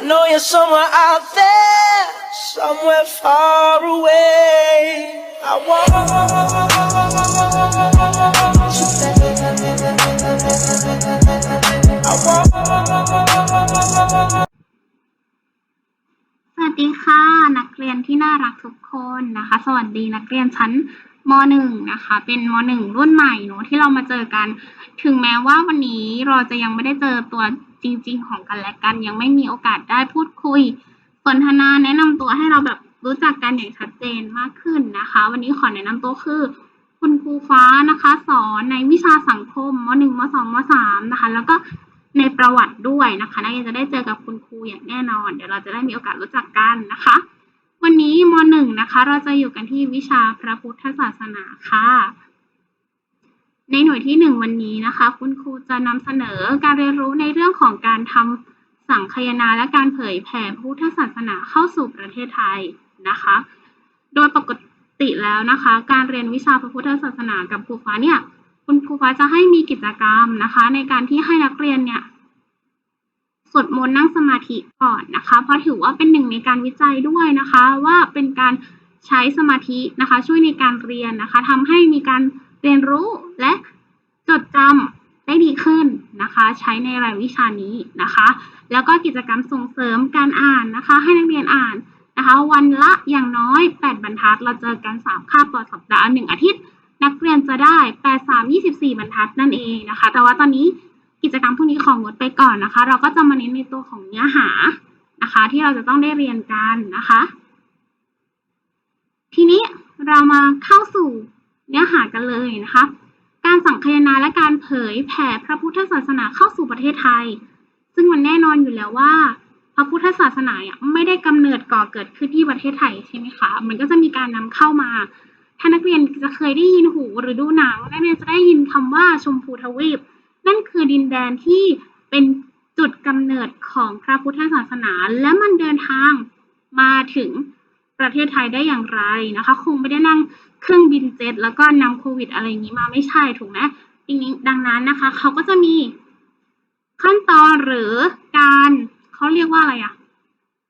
I know you're somewhere out there, somewhere far away. I want สวัสดีค่ะ นักเรียนที่น่ารักทุกคนนะคะ สวัสดีนักเรียนชั้นม .1 นะคะ เป็นม .1 รุ่นใหม่เนอะที่เรามาเจอกัน ถึงแม้ว่าวันนี้เราจะยังไม่ได้เจอตัว จริง ๆ ของกันและกัน ยังไม่มีโอกาสได้พูดคุย สนทนาแนะนำตัวให้เราแบบรู้จักกันอย่างชัดเจนมากขึ้นนะคะ วันนี้ขอแนะนำตัวคือ คุณครูฟ้านะคะ สอนในวิชาสังคมม .1 ม .2 ม .3 นะคะ แล้วก็ในประวัติด้วยนะคะนักเรียนจะได้เจอกับคุณครูอย่างแน่นอน เดี๋ยวเราจะได้มีโอกาสรู้จักกันนะคะ วันนี้ม .1 นะคะ เราจะอยู่กันที่วิชาพระพุทธศาสนาค่ะ ในหน่วยที่หนึ่งวันนี้นะคะ คุณครูจะนำเสนอการเรียนรู้ในเรื่องของการทำสังคายนาและการเผยแผ่พระพุทธศาสนาเข้าสู่ประเทศไทยนะคะ โดยปกติแล้วนะคะ การเรียนวิชาพระพุทธศาสนากับครูฟ้าเนี่ย คุณครูฟ้าจะให้มีกิจกรรมนะคะ ในการที่ให้นักเรียนเนี่ยสวดมนต์นั่งสมาธิก่อนนะคะ เพราะถือว่าเป็นหนึ่งในการวิจัยด้วยนะคะ ว่าเป็นการใช้สมาธินะคะ ช่วยในการเรียนนะคะทำให้มีการ เรียนรู้และจดจำได้ดีขึ้นนะคะ ใช้ในรายวิชานี้นะคะ แล้วก็กิจกรรมส่งเสริมการอ่านนะคะ ให้นักเรียนอ่านนะคะ วันละอย่างน้อย 8 บรรทัด เราเจอกัน 3 คาบต่อสัปดาห์ 1 อาทิตย์ นักเรียนจะได้ 8 3 24 บรรทัดนั่นเองนะคะ แต่ว่าตอนนี้กิจกรรมพวกนี้ของงดไปก่อนนะคะ เราก็จะมาเน้นในตัวของเนื้อหานะคะ ที่เราจะต้องได้เรียนกันนะคะ ทีนี้เรามาเข้าสู่ เนื้อหากันเลยนะคะ การสังคายนาและการเผยแผ่พระพุทธศาสนาเข้าสู่ประเทศไทย ซึ่งมันแน่นอนอยู่แล้วว่า พระพุทธศาสนาไม่ได้กำเนิดก่อเกิดขึ้นที่ประเทศไทยใช่ไหมคะ มันก็จะมีการนำเข้ามาถ้านักเรียนจะเคยได้ยินหูหรือดูหนังนักเรียนจะได้ยินคำว่าชมพูทวีป นั่นคือดินแดนที่เป็นจุดกำเนิดของพระพุทธศาสนา และมันเดินทางมาถึงประเทศไทยได้อย่างไรนะคะ คงไม่ได้นั่ง เครื่องบินเจ็ตแล้วก็นำโควิดอะไรอย่างนี้มาไม่ใช่ถูกไหมทีนี้ดังนั้นนะคะ เขาก็จะมีขั้นตอนหรือการเขาเรียกว่าอะไรอะ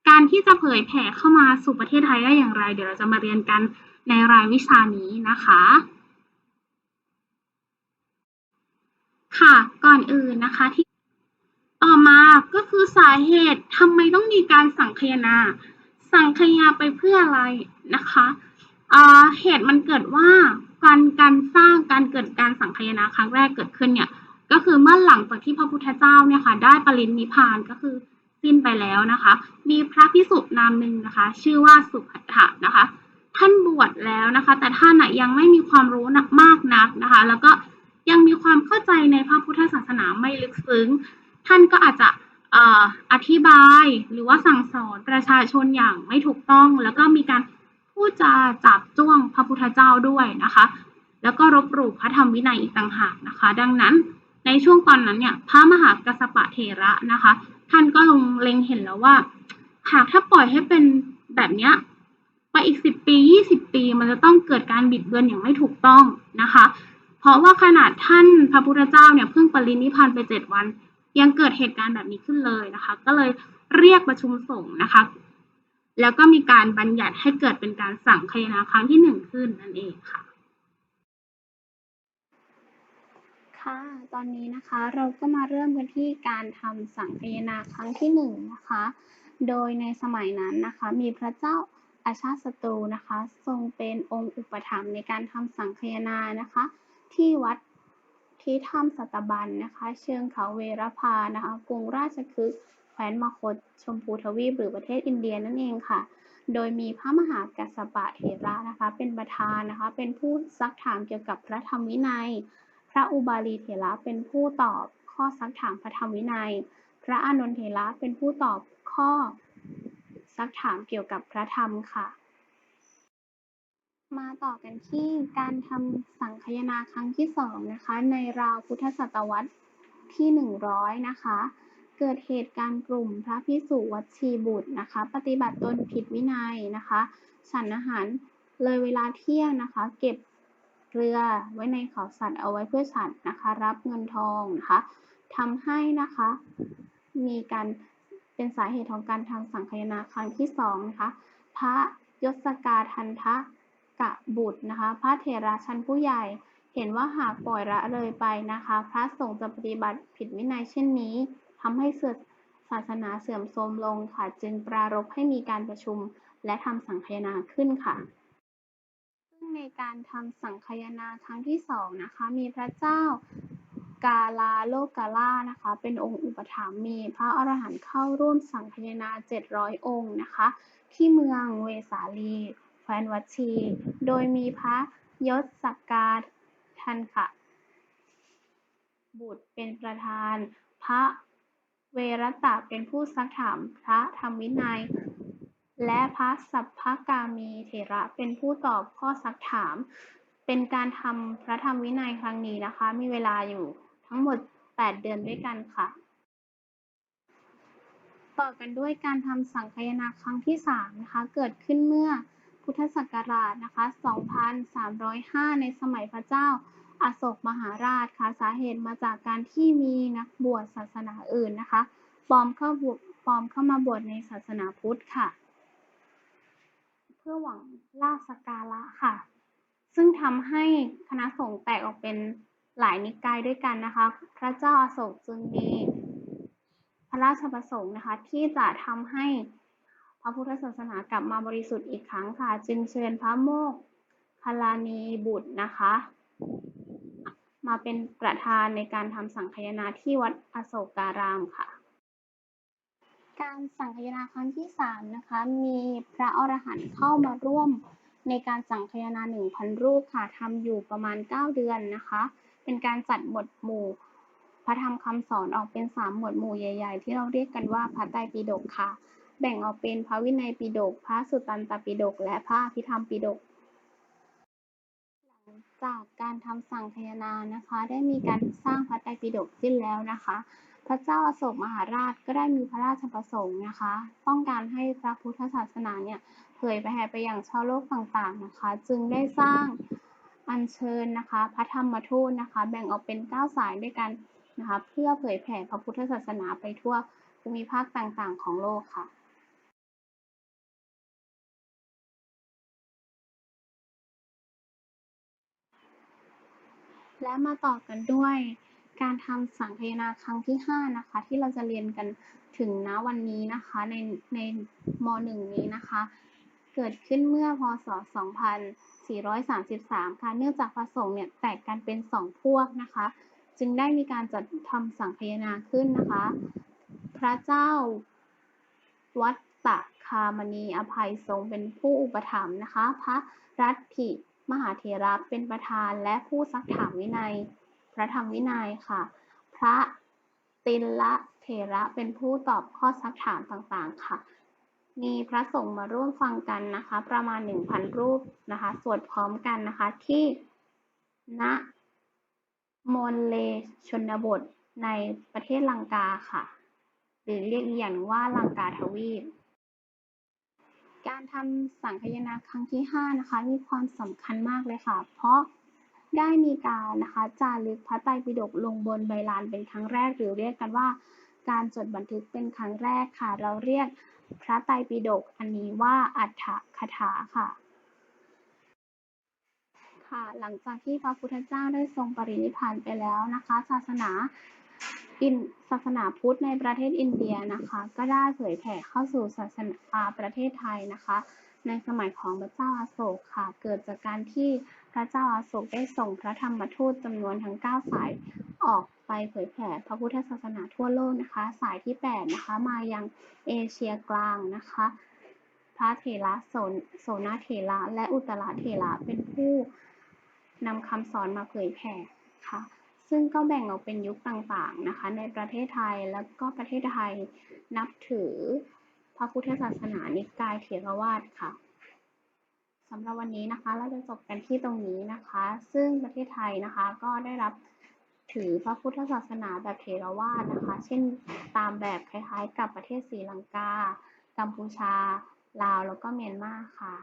การที่จะเผยแผ่เข้ามาสู่ประเทศไทยได้อย่างไร เดี๋ยวเราจะมาเรียนกันในรายวิชานี้นะคะ ค่ะก่อนอื่นนะคะที่ต่อมาก็คือสาเหตุทำไมต้องมีการสังคายนา สังคายนาไปเพื่ออะไรนะคะ เหตุมันเกิดว่าการการสร้างการเกิดการสังคายนาครั้งแรกเกิดขึ้นเนี่ยก็คือเมื่อหลังจากที่พระพุทธเจ้าเนี่ยค่ะได้ปรินิพานก็คือสิ้นไปแล้วนะคะ มีพระพิสุนามหนึ่งนะคะ ชื่อว่าสุภัททะนะคะ ท่านบวชแล้วนะคะ แต่ท่านยังไม่มีความรู้นักมากนักนะคะ แล้วก็ยังมีความเข้าใจในพระพุทธศาสนาไม่ลึกซึ้ง ท่านก็อาจจะอธิบายหรือว่าสั่งสอนประชาชนอย่างไม่ถูกต้อง แล้วก็มีการ พูดจาจับจ้วงพระพุทธเจ้าด้วยนะคะ แล้วก็รบหลู่พระธรรมวินัยอีกต่างหากนะคะ ดังนั้นในช่วงตอนนั้นเนี่ยพระมหากัสสปะเถระนะคะ ท่านก็ลงเล็งเห็นแล้วว่า หากถ้าปล่อยให้เป็นแบบเนี้ยไปอีกสิบปียี่สิบปี มันจะต้องเกิดการบิดเบือนอย่างไม่ถูกต้องนะคะ เพราะว่าขนาดท่านพระพุทธเจ้าเนี่ยเพิ่งปรินิพพานไปเจ็ดวัน ยังเกิดเหตุการณ์แบบนี้ขึ้นเลยนะคะ ก็เลยเรียกประชุมสงฆ์นะคะ แล้วก็มีการบัญญัติให้เกิดเป็นการสั่งคายนาครั้งที่หนึ่งขึ้นนั่นเองค่ะ ค่ะ ตอนนี้นะคะเราก็มาเริ่มกันที่การทำสังคายนาครั้งที่หนึ่งนะคะ โดยในสมัยนั้นนะคะ มีพระเจ้าอาชาติศัตรูนะคะ ทรงเป็นองค์อุปถัมภ์ในการทำสังคายนานะคะ ที่วัดที่ถ้ำสัตบันนะคะ เชิงเขาเวรพานะคะกรุงราชคฤห์ ว้นมคธชมพูทวีปหรือประเทศอินเดียนั่นเองค่ะ โดยมีพระมหากัสสปะเถระนะคะ เป็นประธานนะคะ เป็นผู้ซักถามเกี่ยวกับพระธรรมวินัย พระอุบาลีเถระเป็นผู้ตอบข้อซักถามพระธรรมวินัย พระอานนทเถระเป็นผู้ตอบข้อซักถามเกี่ยวกับพระธรรมค่ะ มาต่อกันที่การทำสังคยนาครั้งที่สองนะคะ ในราวพุทธศตวรรษที่หนึ่งร้อยนะคะ เกิดเหตุการณ์กลุ่มพระพิสุวัชีบุตรนะคะ ปฏิบัติตนผิดวินัยนะคะฉันอาหารเลยเวลาเที่ยงนะคะ เก็บเรือไว้ในเขาสัตว์เอาไว้เพื่อฉันนะคะ รับเงินทองนะคะทำให้นะคะ มีการเป็นสาเหตุของการทำสังคายนาครั้งที่สองนะคะ พระยศกาทันทะกะบุตรนะคะ พระเถระชั้นผู้ใหญ่เห็นว่าหากปล่อยละเลยไปนะคะ พระสงฆ์จะปฏิบัติผิดวินัยเช่นนี้ ทำให้เสื่อศาสนาเสื่อมโทรมลงค่ะ จึงปรารภให้มีการประชุมและทำสังคายนาขึ้นค่ะ ซึ่งในการทำสังคายนาครั้งที่สองนะคะ มีพระเจ้ากาลาโลกาล่านะคะ เป็นองค์อุปถัมภ์มีพระอรหันต์เข้าร่วมสังคายนา 700 องค์นะคะ ที่เมืองเวสาลีแคว้นวัชชีโดยมีพระยศสกกาทันขะบุตรเป็นประธานพระ เวรตะเป็นผู้ซักถามพระธรรมวินัย และพระสัพพกามีเถระเป็นผู้ตอบข้อซักถาม เป็นการทำพระธรรมวินัยครั้งนี้นะคะ มีเวลาอยู่ทั้งหมด 8 เดือนด้วยกันค่ะ ต่อกันด้วยการทำสังคายนาครั้งที่ 3 นะคะ เกิดขึ้นเมื่อพุทธศักราชนะคะ 2305 ในสมัยพระเจ้า อโศกมหาราชค่ะสาเหตุมาจากการที่มีนักบวชศาสนาอื่นนะคะปลอมเข้าบวชปลอมเข้ามาบวชในศาสนาพุทธค่ะ เพื่อหวังลาภสัการะค่ะ ซึ่งทำให้คณะสงฆ์แตกออกเป็นหลายนิกายด้วยกันนะคะ พระเจ้าอาโศกจึงมีพระราชประสงค์นะคะ ที่จะทำให้พระพุทธศาสนากลับมาบริสุทธิ์อีกครั้งค่ะ จึงเชิญพระโมคคัลลานีบุตรนะคะ มาเป็นประธานในการทำสังคายนาที่วัดอโศการามค่ะ การสังคายนาครั้งที่สามนะคะ มีพระอรหันต์เข้ามาร่วมในการสังคายนา 1,000 รูปค่ะทำอยู่ประมาณ 9 เดือนนะคะ เป็นการจัดหมวดหมู่ พระธรรมคำสอนออกเป็น 3 หมวดหมู่ใหญ่ ๆ ที่เราเรียกกันว่าพระไตรปิฎกค่ะ แบ่งออกเป็นพระวินัยปิฎก พระสุตตันตปิฎก และพระอภิธรรมปิฎก จากการทำสังคายนานะคะ ได้มีการสร้างพระไตรปิฎกขึ้นแล้วนะคะ พระเจ้าอโศกมหาราชก็ได้มีพระราชประสงค์นะคะ ต้องการให้พระพุทธศาสนาเนี่ยเผยแผ่ไปอย่างชาวโลกต่างๆนะคะ จึงได้สร้างอัญเชิญนะคะ พระธรรมทูตนะคะ แบ่งออกเป็น 9 สายด้วยกันนะคะ เพื่อเผยแผ่พระพุทธศาสนาไปทั่วภูมิภาคต่างๆ ของโลกค่ะ และมาต่อกันด้วยการทำสังคายนาครั้งที่ 5 นะคะ ที่เราจะเรียนกันถึงณวันนี้นะคะในในม .1 นี้นะคะ เกิดขึ้นเมื่อพศ 2433 ค่ะเนื่องจากพระสงฆ์เนี่ยแตกกันเป็น 2 พวกนะคะ จึงได้มีการจัดทำสังคายนาขึ้นนะคะ พระเจ้าวัดตะคามณีอภัยทรงเป็นผู้อุปถัมภ์นะคะ พระรัตถิ มหาเถระเป็นประธานและผู้ซักถามวินัย พระธรรมวินัยค่ะ พระติลละเถระเป็นผู้ตอบข้อซักถามต่างๆค่ะ มีพระสงฆ์มาร่วมฟังกันนะคะ ประมาณ 1,000 รูปนะคะสวดพร้อมกันนะคะที่ณมนเลชนบทในประเทศลังกาค่ะ หรือเรียกอีกอย่างว่าลังกาทวีป การทำสังคายนาครั้งที่ 5 นะคะ มีความสำคัญมากเลยค่ะ เพราะได้มีการนะคะจารึกพระไตรปิฎกลงบนใบลานเป็นครั้งแรก หรือเรียกกันว่า การจดบันทึกเป็นครั้งแรกค่ะ เราเรียกพระไตรปิฎกอันนี้ว่าอัฏฐคถาค่ะค่ะ หลังจากที่พระพุทธเจ้าได้ทรงปรินิพพานไปแล้วนะคะ ศาสนา อินศาสนาพุทธในประเทศอินเดียนะคะ ก็ได้เผยแผ่เข้าสู่ศาสนาประเทศไทยนะคะ ในสมัยของพระเจ้าอาโศกค่ะ เกิดจากการที่พระเจ้าอาโศกได้ส่งพระธรรมทูตจำนวนทั้ง 9 สายออกไปเผยแผ่พระพุทธศาสนาทั่วโลกนะคะ สายที่ 8 นะคะ มายังเอเชียกลางนะคะ พระเถระโสนโสนเถระและอุตตรเถระเป็นผู้นำคำสอนมาเผยแผ่ค่ะ ซึ่งก็แบ่งออกเป็นยุคต่างๆนะคะ ในประเทศไทยแล้วก็ประเทศไทยนับถือพระพุทธศาสนานิกายเถรวาทค่ะสำหรับวันนี้นะคะเราจะจบกันที่ตรงนี้นะคะ ซึ่งประเทศไทยนะคะก็ได้รับถือพระพุทธศาสนาแบบเถรวาทนะคะ เช่นตามแบบคล้ายๆ กับประเทศศรีลังกา กัมพูชา ลาว แล้วก็เมียนมาค่ะ